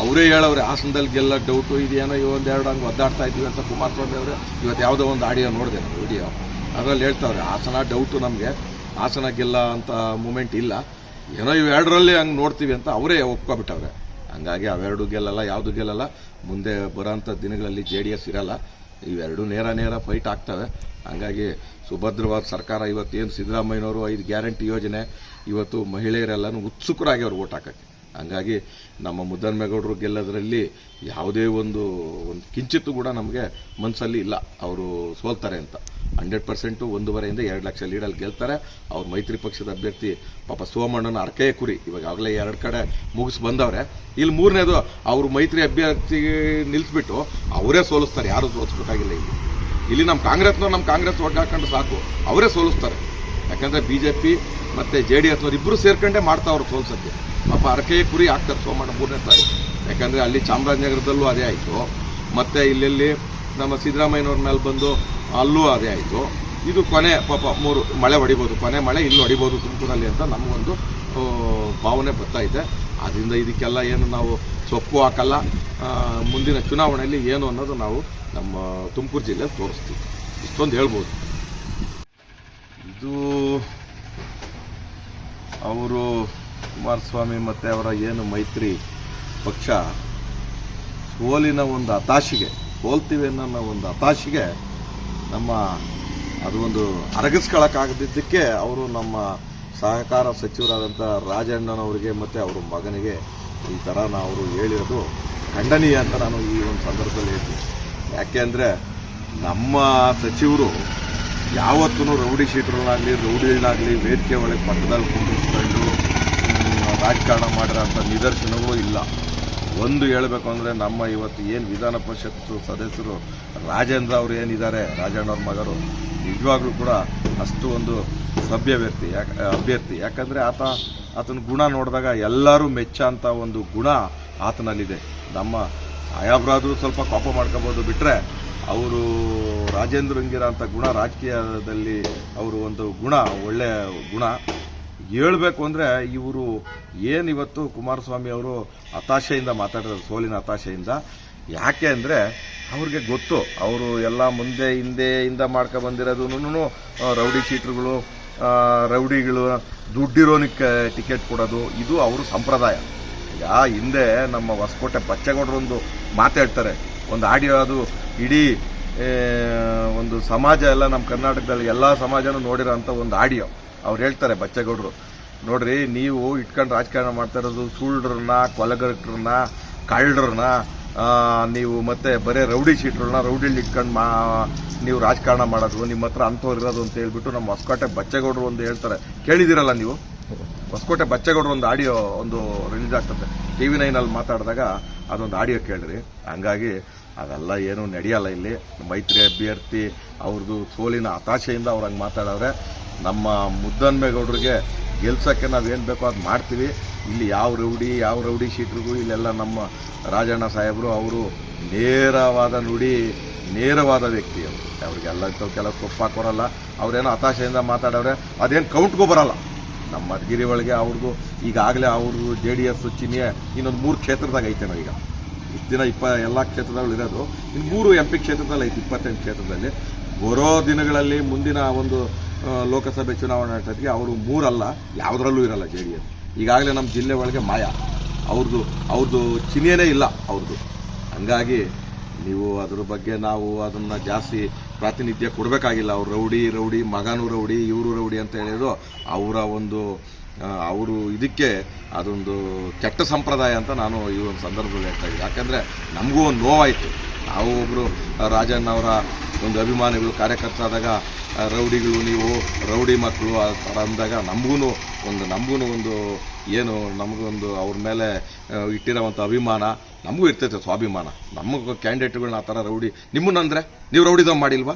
ಅವರೇ ಹೇಳವ್ರೆ ಹಾಸನದಲ್ಲಿ ಗೆಲ್ಲ ಡೌಟು ಇದೇನೋ ಒಂದೆರಡು ಹಂಗೆ ಒದ್ದಾಡ್ತಾ ಇದ್ದೀವಿ ಅಂತ ಕುಮಾರಸ್ವಾಮಿ ಅವರು ಇವತ್ತು ಯಾವುದೋ ಒಂದು ಆಡಿಯೋ ನೋಡಿದೆ ನಾನು ವಿಡಿಯೋ ಅದರಲ್ಲಿ ಹೇಳ್ತಾವ್ರೆ, ಹಾಸನ ಡೌಟು ನಮಗೆ ಹಾಸನ ಗೆಲ್ಲ ಅಂತ ಮೂಮೆಂಟ್ ಇಲ್ಲ. ಏನೋ ಇವೆರಡರಲ್ಲಿ ಹಂಗೆ ನೋಡ್ತೀವಿ ಅಂತ ಅವರೇ ಒಪ್ಕೊಬಿಟ್ಟವ್ರೆ. ಹಂಗಾಗಿ ಅವೆರಡು ಗೆಲ್ಲಲ್ಲ ಯಾವುದು ಗೆಲ್ಲಲ್ಲ ಮುಂದೆ ಬರೋಂಥ ದಿನಗಳಲ್ಲಿ ಜೆ ಡಿ ಎಸ್ ಇರಲ್ಲ, ಇವೆರಡು ನೇರ ನೇರ ಫೈಟ್ ಆಗ್ತವೆ. ಹಂಗಾಗಿ ಸುಭದ್ರವಾದ ಸರ್ಕಾರ ಇವತ್ತು ಏನು ಸಿದ್ದರಾಮಯ್ಯನವರು ಐದು ಗ್ಯಾರಂಟಿ ಯೋಜನೆ, ಇವತ್ತು ಮಹಿಳೆಯರೆಲ್ಲನೂ ಉತ್ಸುಕರಾಗಿ ಅವ್ರು ಓಟ್ ಹಾಕಕ್ಕೆ. ಹಂಗಾಗಿ ನಮ್ಮ ಮುದ್ದನ್ಮೇಗೌಡರು ಗೆಲ್ಲೋದ್ರಲ್ಲಿ ಯಾವುದೇ ಒಂದು ಒಂದು ಕಿಂಚಿತ್ತು ಕೂಡ ನಮಗೆ ಮನಸ್ಸಲ್ಲಿ ಇಲ್ಲ. ಅವರು ಸೋಲ್ತಾರೆ ಅಂತ. ಹಂಡ್ರೆಡ್ ಪರ್ಸೆಂಟು ಒಂದೂವರೆಯಿಂದ ಎರಡು ಲಕ್ಷ ಲೀಡಲ್ಲಿ ಗೆಲ್ತಾರೆ. ಅವ್ರ ಮೈತ್ರಿ ಪಕ್ಷದ ಅಭ್ಯರ್ಥಿ ಪಾಪ ಸೋಮಣ್ಣನ ಅರ್ಕೆಯ ಕುರಿ. ಇವಾಗ ಆಗಲೇ ಎರಡು ಕಡೆ ಮುಗಿಸ್ ಬಂದವ್ರೆ. ಇಲ್ಲಿ ಮೂರನೇದು ಅವರು ಮೈತ್ರಿ ಅಭ್ಯರ್ಥಿ ನಿಲ್ಲಿಸ್ಬಿಟ್ಟು ಅವರೇ ಸೋಲಿಸ್ತಾರೆ. ಯಾರು ಸೋಲಿಸ್ಬೇಕಾಗಿಲ್ಲ ಇಲ್ಲಿ. ಇಲ್ಲಿ ನಮ್ಮ ಕಾಂಗ್ರೆಸ್ನವ್ರು ನಮ್ಮ ಕಾಂಗ್ರೆಸ್ ಒಟ್ಟು ಹಾಕೊಂಡು ಸಾಕು. ಅವರೇ ಸೋಲಿಸ್ತಾರೆ. ಯಾಕಂದ್ರೆ ಬಿ ಜೆ ಪಿ ಮತ್ತು ಜೆ ಡಿ ಎಸ್ ಇಬ್ಬರು ಸೇರ್ಕೊಂಡೇ ಮಾಡ್ತಾವ್ರು ಸೋಲ್ಸಕ್ಕೆ ಪಾಪ ಅರಕೆ ಕುರಿ ಆಗ್ತಾರೆ ಸೋಮಣ್ಣ ಮೂರನೇ ತಾರೀಕು. ಯಾಕಂದರೆ ಅಲ್ಲಿ ಚಾಮರಾಜನಗರದಲ್ಲೂ ಅದೇ ಆಯಿತು. ಮತ್ತು ಇಲ್ಲೆಲ್ಲಿ ನಮ್ಮ ಸಿದ್ದರಾಮಯ್ಯನವ್ರ ಮೇಲೆ ಬಂದು ಅಲ್ಲೂ ಅದೇ ಆಯಿತು. ಇದು ಕೊನೆ ಪಾಪ ಮೂರು ಮಳೆ ಹೊಡಿಬೋದು. ಕೊನೆ ಮಳೆ ಇಲ್ಲಿ ಹೊಡಿಬೋದು ತುಮಕೂರಲ್ಲಿ ಅಂತ ನಮಗೊಂದು ಭಾವನೆ ಬರ್ತಾ ಇದೆ. ಅದರಿಂದ ಇದಕ್ಕೆಲ್ಲ ಏನು ನಾವು ಸೊಪ್ಪು ಹಾಕಲ್ಲ. ಮುಂದಿನ ಚುನಾವಣೆಯಲ್ಲಿ ಏನು ಅನ್ನೋದು ನಾವು ನಮ್ಮ ತುಮಕೂರು ಜಿಲ್ಲೆ ತೋರಿಸ್ತೀವಿ. ಇಷ್ಟೊಂದು ಹೇಳ್ಬೋದು. ಇದು ಅವರು ಕುಮಾರಸ್ವಾಮಿ ಮತ್ತು ಅವರ ಏನು ಮೈತ್ರಿ ಪಕ್ಷ ಸೋಲಿನ ಒಂದು ಹತಾಶೆಗೆ, ಸೋಲ್ತೀವಿ ಅನ್ನೋ ಒಂದು ಹತಾಶೆಗೆ ನಮ್ಮ ಅದು ಒಂದು ಅರಗಿಸ್ಕೊಳಕ್ಕಾಗದಿದ್ದಕ್ಕೆ ಅವರು ನಮ್ಮ ಸಹಕಾರ ಸಚಿವರಾದಂಥ ರಾಜಣ್ಣನವರಿಗೆ ಮತ್ತು ಅವರ ಮಗನಿಗೆ ಈ ಥರ ನಾವು ಹೇಳಿರೋದು ಖಂಡನೀಯ ಅಂತ ನಾನು ಈ ಒಂದು ಸಂದರ್ಭದಲ್ಲಿ ಹೇಳ್ತೀನಿ. ಯಾಕೆ ನಮ್ಮ ಸಚಿವರು ಯಾವತ್ತೂ ರೌಡಿ ಶೀಟ್ರಲ್ಲಾಗಲಿ ರೌಡಿಗಳಾಗಲಿ ವೇದಿಕೆ ಒಳಗೆ ಪಕ್ಕದಲ್ಲಿ ಕುಂದಿಸ್ಕೊಂಡು ಹ್ಮ್, ರಾಜಕಾರಣ ಮಾಡಿರೋಂಥ ನಿದರ್ಶನಗಳು ಇಲ್ಲ. ಒಂದು ಹೇಳಬೇಕು ಅಂದರೆ ನಮ್ಮ ಇವತ್ತು ಏನು ವಿಧಾನ ಪರಿಷತ್ ಸದಸ್ಯರು ರಾಜೇಂದ್ರ ಅವರು ಏನಿದ್ದಾರೆ ರಾಜಣ್ಣವ್ರ ಮಗರು ನಿಜವಾಗ್ಲೂ ಕೂಡ ಅಷ್ಟು ಒಂದು ಸಭ್ಯ ವ್ಯಕ್ತಿ ಯಾಕೆ ಅಭ್ಯರ್ಥಿ. ಯಾಕಂದರೆ ಆತ ಆತನ ಗುಣ ನೋಡಿದಾಗ ಎಲ್ಲರೂ ಮೆಚ್ಚ ಅಂತ ಒಂದು ಗುಣ ಆತನಲ್ಲಿದೆ. ನಮ್ಮ ಆಯಾಬ್ರಾದರೂ ಸ್ವಲ್ಪ ಕೋಪ ಮಾಡ್ಕೋಬೋದು ಬಿಟ್ಟರೆ ಅವರು ರಾಜೇಂದ್ರಂಗಿರ ಅಂತ ಗುಣ ರಾಜಕೀಯದಲ್ಲಿ ಅವರು ಒಂದು ಗುಣ, ಒಳ್ಳೆ ಗುಣ. ಹೇಳಬೇಕು ಅಂದರೆ ಇವರು ಏನಿವತ್ತು ಕುಮಾರಸ್ವಾಮಿ ಅವರು ಹತಾಶೆಯಿಂದ ಮಾತಾಡಿದ್ರು, ಸೋಲಿನ ಹತಾಶೆಯಿಂದ. ಯಾಕೆ ಅಂದರೆ ಅವ್ರಿಗೆ ಗೊತ್ತು, ಅವರು ಎಲ್ಲ ಮುಂದೆ, ಹಿಂದೆ ಹಿಂದೆ ಮಾಡ್ಕೊ ಬಂದಿರೋದು. ರೌಡಿ ಶೀಟ್ರುಗಳು ರೌಡಿಗಳು, ದುಡ್ಡಿರೋನಕ್ಕೆ ಟಿಕೆಟ್ ಕೊಡೋದು, ಇದು ಅವರು ಸಂಪ್ರದಾಯ. ಈಗ ಹಿಂದೆ ನಮ್ಮ ಹೊಸಕೋಟೆ ಬಚ್ಚೇಗೌಡರೊಂದು ಮಾತಾಡ್ತಾರೆ. ಒಂದು ಆಡಿಯೋ ಅದು ಇಡೀ ಒಂದು ಸಮಾಜ ಎಲ್ಲ ನಮ್ಮ ಕರ್ನಾಟಕದಲ್ಲಿ ಎಲ್ಲ ಸಮಾಜನೂ ನೋಡಿರೋ ಅಂಥ ಒಂದು ಆಡಿಯೋ. ಅವ್ರು ಹೇಳ್ತಾರೆ ಬಚ್ಚೇಗೌಡರು, ನೋಡ್ರಿ ನೀವು ಇಟ್ಕೊಂಡು ರಾಜಕಾರಣ ಮಾಡ್ತಾ ಇರೋದು ಸುಳ್ಳ್ರನ್ನ ಕೊಲೆಗರನ್ನ ಕಳ್ಳರನ್ನ ನೀವು ಮತ್ತೆ ಬರೀ ರೌಡಿ ಶೀಟ್ರನ್ನ ರೌಡಿಲಿ ಇಟ್ಕೊಂಡು ಮಾ, ನೀವು ರಾಜಕಾರಣ ಮಾಡೋದು, ನಿಮ್ಮ ಹತ್ರ ಅಂಥವ್ರು ಇರೋದು ಅಂತ ಹೇಳ್ಬಿಟ್ಟು ನಮ್ಮ ಹೊಸಕೋಟೆ ಬಚ್ಚೇಗೌಡರು ಒಂದು ಹೇಳ್ತಾರೆ. ಕೇಳಿದಿರಲ್ಲ ನೀವು? ಹೊಸಕೋಟೆ ಬಚ್ಚೇಗೌಡರು ಒಂದು ಆಡಿಯೋ ಒಂದು ರಿಲೀಸ್ ಆಗ್ತದೆ. ಟಿ ವಿ ನೈನಲ್ಲಿ ಮಾತಾಡಿದಾಗ ಅದೊಂದು ಆಡಿಯೋ ಕೇಳಿರಿ ಹಂಗಾಗಿ ಅದೆಲ್ಲ ಏನೂ ನಡೆಯಲ್ಲ ಇಲ್ಲಿ. ಮೈತ್ರಿ ಅಭ್ಯರ್ಥಿ ಅವ್ರದ್ದು ಸೋಲಿನ ಹತಾಶೆಯಿಂದ ಅವ್ರು ಹಂಗೆ ಮಾತಾಡವ್ರೆ. ನಮ್ಮ ಮುದ್ದನ್ಮೇಗೌಡರಿಗೆ ಗೆಲ್ಸಕ್ಕೆ ನಾವೇನು ಬೇಕೋ ಅದು ಮಾಡ್ತೀವಿ. ಇಲ್ಲಿ ಯಾವ ರೌಡಿ ಯಾವ ರೌಡಿ ಶೀಟ್ರಿಗೂ ಇಲ್ಲೆಲ್ಲ ನಮ್ಮ ರಾಜಣ್ಣ ಸಾಹೇಬರು ಅವರು ನೇರವಾದ ನುಡಿ, ನೇರವಾದ ವ್ಯಕ್ತಿ ಅವರು. ಅವ್ರಿಗೆಲ್ಲ ಇಂಥವ್ಕೆಲ್ಲ ಸೊಪ್ಪು ಹಾಕೋರಲ್ಲ ಅವ್ರೇನೋ ಹತಾಶೆಯಿಂದ ಮಾತಾಡವ್ರೆ. ಅದೇನು ಕೌಂಟ್ಗೂ ಬರಲ್ಲ. ನಮ್ಮ ಮಧುಗಿರಿ ಒಳಗೆ ಅವ್ರದ್ದು ಈಗಾಗಲೇ ಅವ್ರದ್ದು ಜೆ ಡಿ ಎಸ್ ಚಿಹ್ನೆ ಇನ್ನೊಂದು ಮೂರು ಕ್ಷೇತ್ರದಾಗ ಐತೆ ನಾವೀಗ. ಇಷ್ಟು ದಿನ ಇಪ್ಪ ಎಲ್ಲ ಕ್ಷೇತ್ರದಲ್ಲಿ ಇರೋದು. ಇನ್ನು ಮೂರು ಎಂ ಪಿ ಕ್ಷೇತ್ರದಲ್ಲಿ ಐತೆ, ಇಪ್ಪತ್ತೆಂಟು ಕ್ಷೇತ್ರದಲ್ಲಿ. ಬರೋ ದಿನಗಳಲ್ಲಿ ಮುಂದಿನ ಒಂದು ಲೋಕಸಭೆ ಚುನಾವಣೆ ನಡೆಸೋದಕ್ಕೆ ಅವರು ಮೂರಲ್ಲ, ಯಾವುದರಲ್ಲೂ ಇರಲ್ಲ ಜೆ ಡಿ ಎಸ್ ಈಗಾಗಲೇ ನಮ್ಮ ಜಿಲ್ಲೆ ಒಳಗೆ ಮಾಯ. ಅವ್ರದ್ದು ಅವ್ರದ್ದು ಚಿಹ್ನೆಯೇ ಇಲ್ಲ ಅವ್ರದ್ದು ಹಂಗಾಗಿ ನೀವು ಅದ್ರ ಬಗ್ಗೆ ನಾವು ಅದನ್ನು ಜಾಸ್ತಿ ಪ್ರಾತಿನಿಧ್ಯ ಕೊಡಬೇಕಾಗಿಲ್ಲ. ಅವ್ರು ರೌಡಿ ರೌಡಿ, ಮಗನೂ ರೌಡಿ, ಇವರು ರೌಡಿ ಅಂತ ಹೇಳಿದ್ರು. ಅವರ ಒಂದು ಅವರು ಇದಕ್ಕೆ ಅದೊಂದು ಕೆಟ್ಟ ಸಂಪ್ರದಾಯ ಅಂತ ನಾನು ಈ ಒಂದು ಸಂದರ್ಭದಲ್ಲಿ ಹೇಳ್ತಾ ಇದ್ದೀನಿ. ಯಾಕಂದರೆ ನಮಗೂ ಒಂದು ನೋವಾಯಿತು. ನಾವು ಒಬ್ಬರು ರಾಜಣ್ಣ ಅವರ ಒಂದು ಅಭಿಮಾನಿಗಳು, ಕಾರ್ಯಕರ್ತರಾದಾಗ ರೌಡಿಗಳು ನೀವು, ರೌಡಿ ಮಕ್ಕಳು ಆ ಥರ ಅಂದಾಗ ನಮಗೂ ಒಂದು ನಮಗೂ ಒಂದು ಏನು, ನಮಗೊಂದು ಅವ್ರ ಮೇಲೆ ಇಟ್ಟಿರೋವಂಥ ಅಭಿಮಾನ ನಮಗೂ ಇರ್ತೈತೆ ಸ್ವಾಭಿಮಾನ. ನಮಗೂ ಕ್ಯಾಂಡಿಡೇಟ್ಗಳನ್ನ ಆ ಥರ ರೌಡಿ ನಿಮ್ಮನ್ನಂದರೆ ನೀವು ರೌಡಿದವ್ ಮಾಡಿಲ್ವಾ?